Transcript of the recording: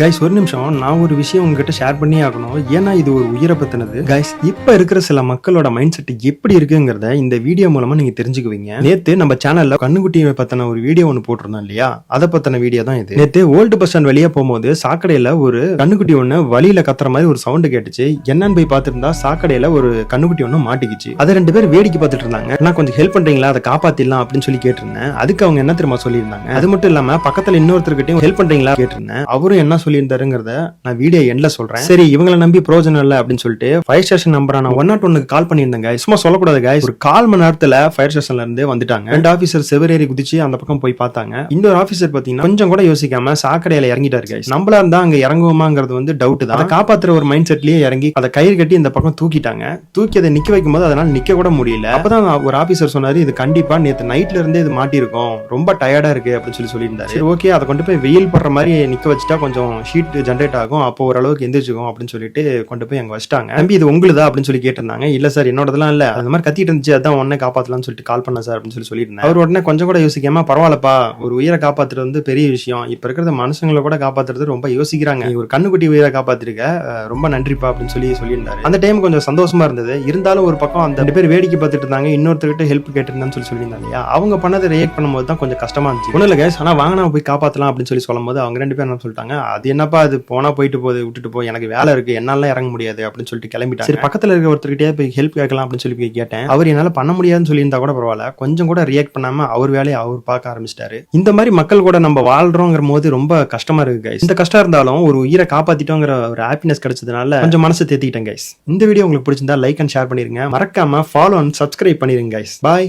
Guys ஒரு நிமிஷம். நான் ஒரு விஷயம் உங்ககிட்ட ஷேர் பண்ணி ஆகணும். ஏன்னா இது ஒரு உயிரை பத்தினது. கைஸ் இப்ப இருக்கிற சில மக்களோட மைண்ட் செட் எப்படி இருக்குங்கிறத இந்த வீடியோ மூலமா நீங்க தெரிஞ்சுக்குவீங்க. நேத்து நம்ம சேனல்ல கண்ணுக்குட்டியை பத்தின ஒரு வீடியோ ஒன்று போட்டிருந்தோம் இல்லையா? அதை பத்தின வீடியோ தான் இது. நேத்து ஓல்டு பஸ் ஸ்டாண்ட் வெளியே போகும்போது சாக்கடையில ஒரு கண்ணுக்குட்டி ஒண்ணு வழியில கத்துற மாதிரி ஒரு சவுண்ட் கேட்டுச்சு. என்னன்னு போய் பார்த்துருந்தா சாக்கடையில ஒரு கண்ணுக்குட்டி ஒண்ணு மாட்டிக்கிச்சு. அதை ரெண்டு பேர் வேடிக்கை பார்த்துட்டு இருந்தாங்க. நான் கொஞ்சம் ஹெல்ப் பண்றீங்களா? அதை காப்பாத்திடலாம் அப்படின்னு சொல்லி கேட்டிருந்தேன். அதுக்கு அவங்க என்ன தெரியுமா சொல்லியிருந்தாங்க? அது மட்டும் இல்லாம பக்கத்துல இன்னொருத்தர்கிட்டையும் ஹெல்ப் பண்றீங்களா? கேட்டிருந்தேன். அவரும் என்ன சொல்லியிருந்தாருங்கிறத நான் வீடியோ எண்ட்ல சொல்றேன். சரி இவங்களை நம்பி பிரோஜனம் இல்லை அப்படின்னு சொல்லிட்டு ஃபயர் ஸ்டேஷன் நம்பரான ஒன் நாட் ஒன்னுக்கு கால் பண்ணியிருந்தேங்க சும்மா சொல்லக்கூடாது guys. ஒரு கால் மணி நேரத்துல ஃபயர் ஸ்டேஷன்ல இருந்து வந்துட்டாங்க. ரெண்டு ஆபீசர் செவரேறி குதிச்சு அந்த பக்கம் போய் பார்த்தாங்க. இன்னொரு ஆபீசர் பாத்தீங்கன்னா கொஞ்சம் கூட யோசிக்காம சாக்கடையில இறங்கிட்டாரு guys. நம்மளா இருந்தா அங்க இறங்குவோமாங்கிறது வந்து டவுட் தான். அதை காப்பாத்துற ஒரு மைண்ட் செட்லயே இறங்கி அதை கயிறு கட்டி இந்த பக்கம் தூக்கிட்டாங்க. தூக்கி அதை நிக்க வைக்கும் போது அதனால நிக்க கூட முடியல. அப்பதான் ஒரு ஆபீசர் சொன்னாரு இது கண்டிப்பா நேத்து நைட்ல இருந்தே இது மாட்டிருக்கும் ரொம்ப டயர்டா இருக்கு அப்படின்னு சொல்லி சொல்லியிருந்தாரு. சரி ஓகே அதை கொண்டு போய் வெயில் படுற மாதிரி நிக்க வச்சுட்டா கொஞ்சம் ஹீட் ஜென்ரேட் ஆகும். அப்போ ஓரளவுக்கு எந்திரிச்சுக்கும் அப்படின்னு சொல்லிட்டு கொண்டு போய் அங்கே வச்சிட்டாங்க. தம்பி இது உங்களுதா அப்படின்னு சொல்லி கேட்டிருந்தாங்க. இல்லை சார் என்னோடதெல்லாம் இல்லை. அந்த மாதிரி கத்திட்டு இருந்துச்சு அதான் உடனே காப்பாற்றலாம்னு சொல்லிட்டு கால் பண்ண சார் அப்படின்னு சொல்லி சொல்லியிருந்தேன் அவர் உடனே கொஞ்சம் கூட யோசிக்காம பரவாயில்லப்பா ஒரு உயிரை காப்பாற்றுறது வந்து பெரிய விஷயம். இப்போ இருக்கிற மனுஷங்களை கூட காப்பாத்துறது ரொம்ப யோசிக்கிறாங்க. நீ ஒரு கண்ணுக்குட்டி உயிரை காப்பாத்திருக்க ரொம்ப நன்றிப்பா அப்படின்னு சொல்லி சொல்லியிருந்தாரு. அந்த டைம் கொஞ்சம் சந்தோஷமா இருந்தது. இருந்தாலும் ஒரு பக்கம் அந்த ரெண்டு பேர் வேடிக்கை பார்த்துட்டு இருந்தாங்க. இன்னொருத்தர்கிட்ட ஹெல்ப் கேட்டிருந்தான்னு சொல்லி சொல்லியிருந்தாங்க இல்லையா? அவங்க பண்ணதை ரியாக்ட் பண்ணும்போது தான் கொஞ்சம் கஷ்டமா இருந்துச்சு. ஒன்றும் இல்லை கேஸ் ஆனால் வாங்கினா போய் காப்பாற்றலாம் அப்படின்னு சொல்லி சொல்லும்போது அவங்க ரெண்டு பேரும் என்ன சொல்லிட்டாங்க அது என்னப்பா அது போனா போயிட்டு போகுது விட்டுட்டு போய் எனக்கு வேலை இருக்கு என்னால இறங்க முடியாது அப்படின்னு சொல்லிட்டு கிளம்பிட்டா சரி பக்கத்துல இருக்க ஒருத்தர்கிட்டயே போய் ஹெல்ப் கேட்கலாம் அப்படின்னு சொல்லி போய் கேட்டேன். அவர் என்னால பண்ண முடியாதுன்னு சொல்லியிருந்தா கூட பரவாயில்ல. கொஞ்சம் கூட ரியாக்ட் பண்ணாம அவர் வேலையை அவர் பார்க்க ஆரம்பிச்சிட்டாரு. இந்த மாதிரி மக்கள் கூட நம்ம வாழ்றோங்கிற போது ரொம்ப கஷ்டமா இருக்கு கைஸ் இந்த கஷ்டம் இருந்தாலும் ஒரு உயிரை காப்பாத்திட்டோங்கிற ஒரு ஹாப்பினஸ் கிடைச்சதுனால கொஞ்சம் மனசு தேத்திக்கிட்டேன் கைஸ் இந்த வீடியோ உங்களுக்கு பிடிச்சிருந்தா லைக் அண்ட் ஷேர் பண்ணிருங்க. மறக்காம ஃபாலோ அண்ட் சப்ஸ்கிரைப் பண்ணிருங்க கைஸ் பாய்